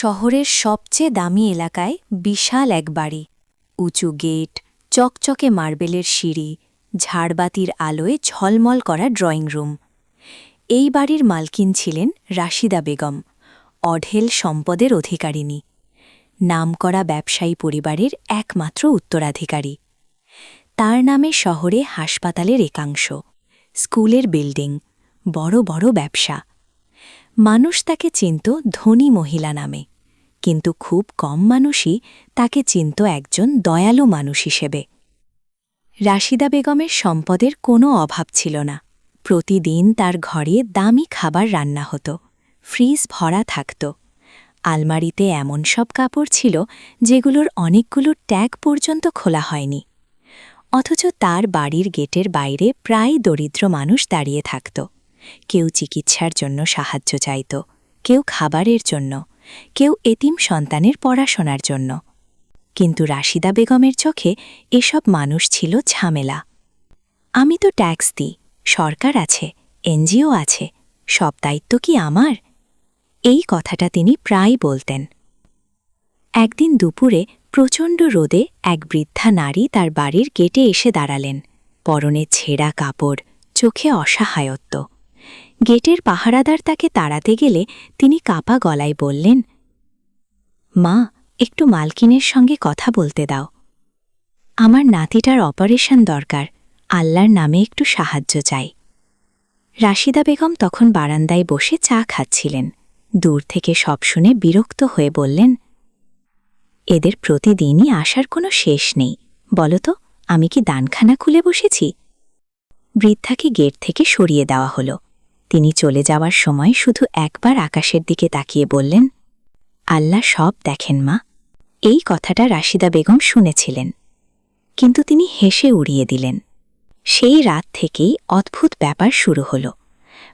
শহরের সবচেয়ে দামি এলাকায় বিশাল এক বাড়ি। উঁচু গেট, চকচকে মার্বেলের সিঁড়ি, ঝাড়বাতির আলোয় ঝলমল করা ড্রয়িং রুম। এই বাড়ির মালকিন ছিলেন রাশিদা বেগম, অঢেল সম্পদের অধিকারিণী। নামকরা ব্যবসায়ী পরিবারের একমাত্র উত্তরাধিকারী। তার নামে শহরে হাসপাতালের একাংশ, স্কুলের বিল্ডিং, বড় বড় ব্যবসা। মানুষ তাকে চিনত ধনী মহিলা নামে। কিন্তু খুব কম মানুষই তাকে চিনত একজন দয়ালু মানুষ হিসেবে। রাশিদা বেগমের সম্পদের কোনো অভাব ছিল না। প্রতিদিন তার ঘরে দামি খাবার রান্না হতো, ফ্রিজ ভরা থাকত। আলমারিতে এমন সব কাপড় ছিল যেগুলোর অনেকগুলো ট্যাগ পর্যন্ত খোলা হয়নি। অথচ তার বাড়ির গেটের বাইরে প্রায় দরিদ্র মানুষ দাঁড়িয়ে থাকত। কেউ চিকিৎসার জন্য সাহায্য চাইত, কেউ খাবারের জন্য। কেউ এতিম সন্তানের পড়াশোনার জন্য। কিন্তু রাশিদা বেগমের চোখে এসব মানুষ ছিল ঝামেলা। আমি তো ট্যাক্স দিই, সরকার আছে, এনজিও আছে, সব দায়িত্ব কি আমার? এই কথাটা তিনি প্রায় বলতেন। একদিন দুপুরে প্রচণ্ড রোদে এক বৃদ্ধা নারী তার বাড়ির গেটে এসে দাঁড়ালেন। পরনে ছেঁড়া কাপড়, চোখে অসহায়ত্ব। গেটের পাহারাদার তাকে তাড়াতে গেলে তিনি কাপা গলায় বললেন, মা, একটু মালকিনের সঙ্গে কথা বলতে দাও। আমার নাতিটার অপারেশন দরকার, আল্লাহর নামে একটু সাহায্য চাই। রাশিদা বেগম তখন বারান্দায় বসে চা খাচ্ছিলেন। দূর থেকে সব শুনে বিরক্ত হয়ে বললেন, এদের প্রতিদিনই আসার কোনো শেষ নেই। বলতো আমি কি দানখানা খুলে বসেছি? বৃদ্ধাকে গেট থেকে সরিয়ে দেওয়া হলো। তিনি চলে যাওয়ার সময় শুধু একবার আকাশের দিকে তাকিয়ে বললেন, আল্লাহ সব দেখেন, মা। এই কথাটা রাশিদা বেগম শুনেছিলেন। কিন্তু তিনি হেসে উড়িয়ে দিলেন। সেই রাত থেকেই অদ্ভুত ব্যাপার শুরু হল।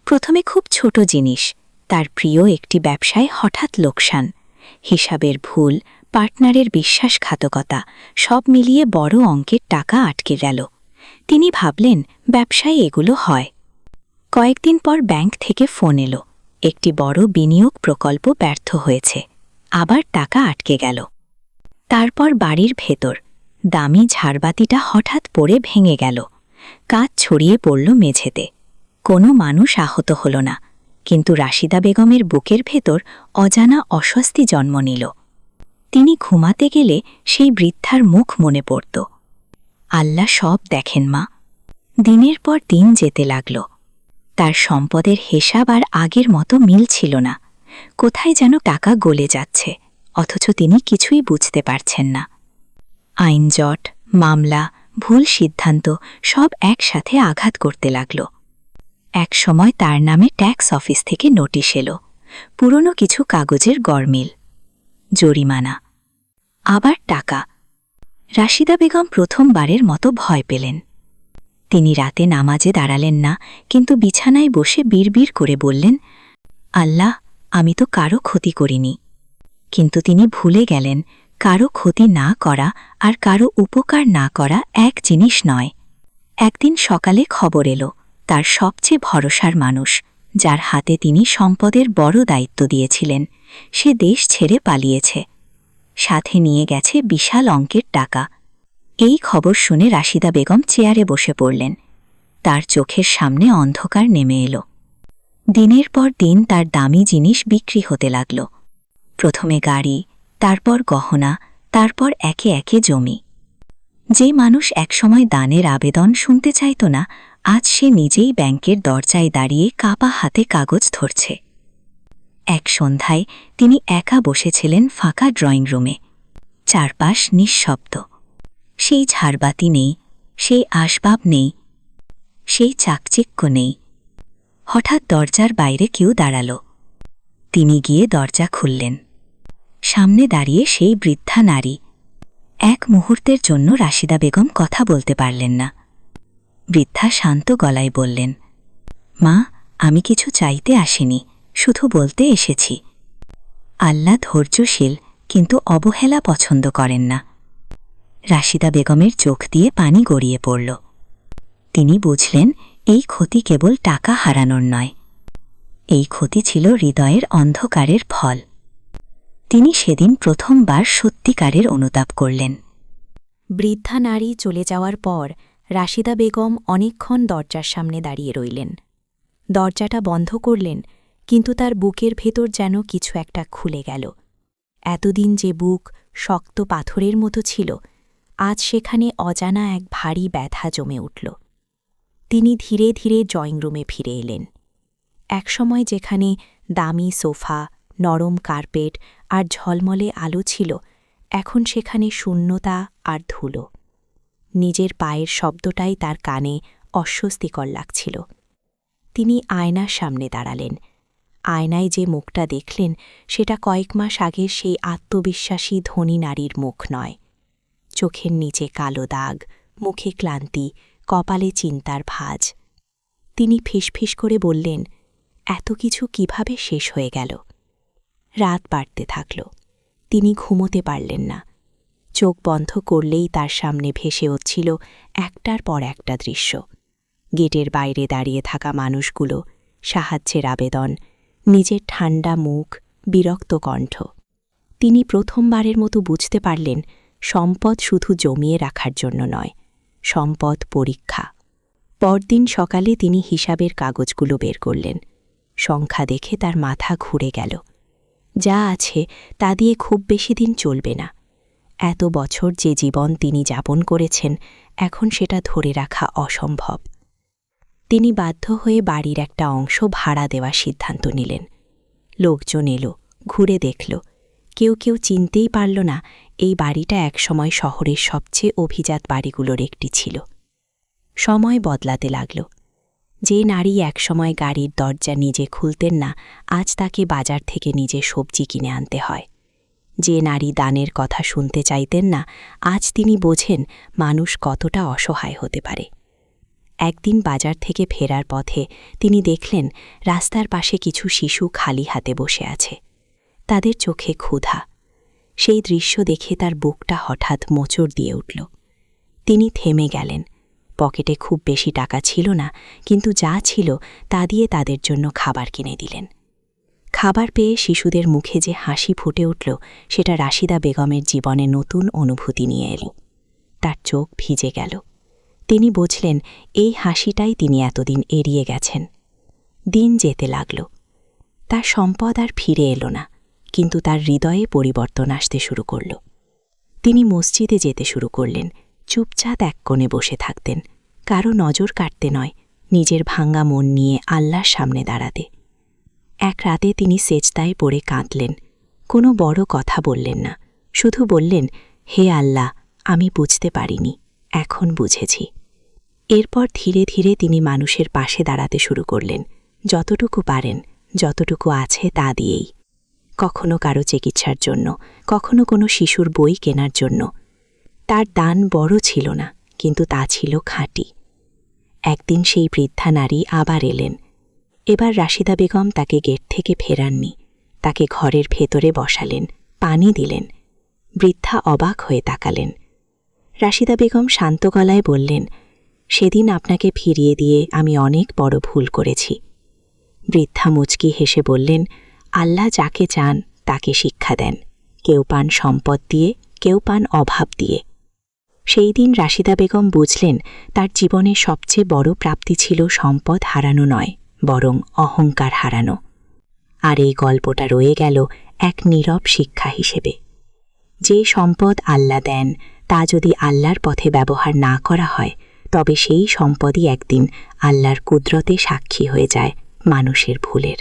প্রথমে খুব ছোট জিনিস, তার প্রিয় একটি ব্যবসায় হঠাৎ লোকসান। হিসাবের ভুল, পার্টনারের বিশ্বাসঘাতকতা, সব মিলিয়ে বড় অঙ্কের টাকা আটকে গেল। তিনি ভাবলেন, ব্যবসায় এগুলো হয়। কয়েকদিন পর ব্যাংক থেকে ফোন এলো। একটি বড় বিনিয়োগ প্রকল্প ব্যর্থ হয়েছে। আবার টাকা আটকে গেল। তারপর বাড়ির ভেতর। দামি ঝাড়বাতিটা হঠাৎ পড়ে ভেঙে গেল। কাজ ছড়িয়ে পড়ল মেঝেতে। কোনো মানুষ আহত হল না। কিন্তু রাশিদা বেগমের বুকের ভেতর অজানা অস্বস্তি জন্ম নিল। তিনি ঘুমাতে গেলে সেই বৃদ্ধার মুখ মনে পড়ত। আল্লাহ সব দেখেন মা। দিনের পর দিন যেতে লাগল। তার সম্পদের হিসাব আর আগের মতো মিল ছিল না। কোথায় যেন টাকা গলে যাচ্ছে, অথচ তিনি কিছুই বুঝতে পারছেন না। আইনজট মামলা, ভুল সিদ্ধান্ত সব একসাথে আঘাত করতে লাগল। এক সময় তার নামে ট্যাক্স অফিস থেকে নোটিশ এলো, পুরনো কিছু কাগজের গরমিল জরিমানা, আবার টাকা। রাশিদা বেগম প্রথমবারের মতো ভয় পেলেন। তিনি রাতে নামাজে দাঁড়ালেন না, কিন্তু বিছানায় বসে বিড়বিড় করে বললেন, আল্লাহ, আমি তো কারও ক্ষতি করিনি। কিন্তু তিনি ভুলে গেলেন, কারও ক্ষতি না করা আর কারও উপকার না করা এক জিনিস নয়। একদিন সকালে খবর এলো, তার সবচেয়ে ভরসার মানুষ, যার হাতে তিনি সম্পদের বড় দায়িত্ব দিয়েছিলেন, সে দেশ ছেড়ে পালিয়েছে। সাথে নিয়ে গেছে বিশাল অঙ্কের টাকা। এই খবর শুনে রাশিদা বেগম চেয়ারে বসে পড়লেন। তার চোখের সামনে অন্ধকার নেমে এলো। দিনের পর দিন তার দামি জিনিস বিক্রি হতে লাগল। প্রথমে গাড়ি, তারপর গহনা, তারপর একে একে জমি। যে মানুষ একসময় দানের আবেদন শুনতে চাইত না, আজ সে নিজেই ব্যাংকের দরজায় দাঁড়িয়ে কাপা হাতে কাগজ ধরছে। এক সন্ধ্যায় তিনি একা বসেছিলেন ফাঁকা ড্রয়িং রুমে চারপাশ নিঃশব্দ। সেই ঝাড়বাতি নেই, সেই আসবাব নেই, সেই চাকচিক্য নেই। হঠাৎ দরজার বাইরে কেউ দাঁড়াল। তিনি গিয়ে দরজা খুললেন। সামনে দাঁড়িয়ে সেই বৃদ্ধা নারী। এক মুহূর্তের জন্য রাশিদা বেগম কথা বলতে পারলেন না। বৃদ্ধা শান্ত গলায় বললেন, মা, আমি কিছু চাইতে আসিনি, শুধু বলতে এসেছি। আল্লাহ ধৈর্যশীল, কিন্তু অবহেলা পছন্দ করেন না। রাশিদা বেগমের চোখ দিয়ে পানি গড়িয়ে পড়ল। তিনি বুঝলেন, এই ক্ষতি কেবল টাকা হারানোর নয়। এই ক্ষতি ছিল হৃদয়ের অন্ধকারের ফল। তিনি সেদিন প্রথমবার সত্যিকারের অনুতাপ করলেন। বৃদ্ধা নারী চলে যাওয়ার পর রাশিদা বেগম অনেকক্ষণ দরজার সামনে দাঁড়িয়ে রইলেন। দরজাটা বন্ধ করলেন, কিন্তু তার বুকের ভেতর যেন কিছু একটা খুলে গেল। এতদিন যে বুক শক্ত পাথরের মতো ছিল আজ সেখানে অজানা এক ভারী ব্যথা জমে উঠল। তিনি ধীরে ধীরে ড্রয়িং রুমে ফিরে এলেন। একসময় যেখানে দামি সোফা, নরম কার্পেট আর ঝলমলে আলো ছিল, এখন সেখানে শূন্যতা আর ধুলো। নিজের পায়ের শব্দটাই তার কানে অস্বস্তিকর লাগছিল। তিনি আয়নার সামনে দাঁড়ালেন। আয়নায় যে মুখটা দেখলেন, সেটা কয়েক মাস আগের সেই আত্মবিশ্বাসী ধনী নারীর মুখ নয়। চোখের নিচে কালো দাগ, মুখে ক্লান্তি, কপালে চিন্তার ভাজ। তিনি ফিসফিস করে বললেন, এত কিছু কীভাবে শেষ হয়ে গেল? রাত বাড়তে থাকল। তিনি ঘুমোতে পারলেন না। চোখ বন্ধ করলেই তার সামনে ভেসে হচ্ছিল একটার পর একটা দৃশ্য। গেটের বাইরে দাঁড়িয়ে থাকা মানুষগুলো, সাহায্যের আবেদন, নিজের ঠান্ডা মুখ, বিরক্ত কণ্ঠ। তিনি প্রথমবারের মতো বুঝতে পারলেন সম্পদ শুধু জমিয়ে রাখার জন্য নয়, সম্পদ পরীক্ষা। পরদিন সকালে তিনি হিসাবের কাগজগুলো বের করলেন। সংখ্যা দেখে তার মাথা ঘুরে গেল। যা আছে তা দিয়ে খুব বেশি দিন চলবে না। এত বছর যে জীবন তিনি যাপন করেছেন, এখন সেটা ধরে রাখা অসম্ভব। তিনি বাধ্য হয়ে বাড়ির একটা অংশ ভাড়া দেওয়ার সিদ্ধান্ত নিলেন। লোকজন এলো, ঘুরে দেখল। কেউ কেউ চিনতেই পারল না এই বাড়িটা একসময় শহরের সবচেয়ে অভিজাত বাড়িগুলোর একটি ছিল। সময় বদলাতে লাগল। যে নারী একসময় গাড়ির দরজা নিজে খুলতেন না, আজ তাকে বাজার থেকে নিজে সবজি কিনে আনতে হয়। যে নারী দানের কথা শুনতে চাইতেন না, আজ তিনি বোঝেন মানুষ কতটা অসহায় হতে পারে। একদিন বাজার থেকে ফেরার পথে তিনি দেখলেন রাস্তার পাশে কিছু শিশু খালি হাতে বসে আছে। তাদের চোখে ক্ষুধা সেই দৃশ্য দেখে তার বুকটা হঠাৎ মোচড় দিয়ে উঠল। তিনি থেমে গেলেন। পকেটে খুব বেশি টাকা ছিল না, কিন্তু যা ছিল তা দিয়ে তাদের জন্য খাবার কিনে দিলেন। খাবার পেয়ে শিশুদের মুখে যে হাসি ফুটে উঠল, সেটা রাশিদা বেগমের জীবনে নতুন অনুভূতি নিয়ে এল। তার চোখ ভিজে গেল। তিনি বুঝলেন, এই হাসিটাই তিনি এতদিন এড়িয়ে গেছেন। দিন যেতে লাগল। তার সম্পদ আর ফিরে এলো না। কিন্তু তার হৃদয়ে পরিবর্তন আসতে শুরু করল। তিনি মসজিদে যেতে শুরু করলেন, চুপচাপ এক কোণে বসে থাকতেন, কারও নজর কাটতে নয়, নিজের ভাঙ্গা মন নিয়ে আল্লাহর সামনে দাঁড়াতে। এক রাতে তিনি সেচদায় পড়ে কাঁদলেন, কোনো বড় কথা বললেন না, শুধু বললেন, হে আল্লাহ, আমি বুঝতে পারিনি, এখন বুঝেছি। এরপর ধীরে ধীরে তিনি মানুষের পাশে দাঁড়াতে শুরু করলেন, যতটুকু পারেন, যতটুকু আছে তা দিয়েই। কখনো কারও চিকিৎসার জন্য, কখনো কোনো শিশুর বই কেনার জন্য। তার দান বড় ছিল না, কিন্তু তা ছিল খাঁটি। একদিন সেই বৃদ্ধা নারী আবার এলেন। এবার রাশিদা বেগম তাকে গেট থেকে ফেরাননি, তাকে ঘরের ভেতরে বসালেন, পানি দিলেন। বৃদ্ধা অবাক হয়ে তাকালেন। রাশিদা বেগম শান্ত গলায় বললেন, সেদিন আপনাকে ফিরিয়ে দিয়ে আমি অনেক বড় ভুল করেছি। বৃদ্ধা মুচকি হেসে বললেন আল্লাহ যাকে চান, তাকে শিক্ষা দেন। কেউ পান সম্পদ দিয়ে, কেউ পান অভাব দিয়ে। সেই দিন রাশিদা বেগম বুঝলেন, তার জীবনে সবচেয়ে বড় প্রাপ্তি ছিল সম্পদ হারানো নয়, বরং অহংকার হারানো। আর এই গল্পটা রয়ে গেল এক নীরব শিক্ষা হিসেবে। যে সম্পদ আল্লাহ দেন, তা যদি আল্লাহর পথে ব্যবহার না করা হয়, তবে সেই সম্পদই একদিন আল্লাহর কুদরতে সাক্ষী হয়ে যায় মানুষের ভুলের।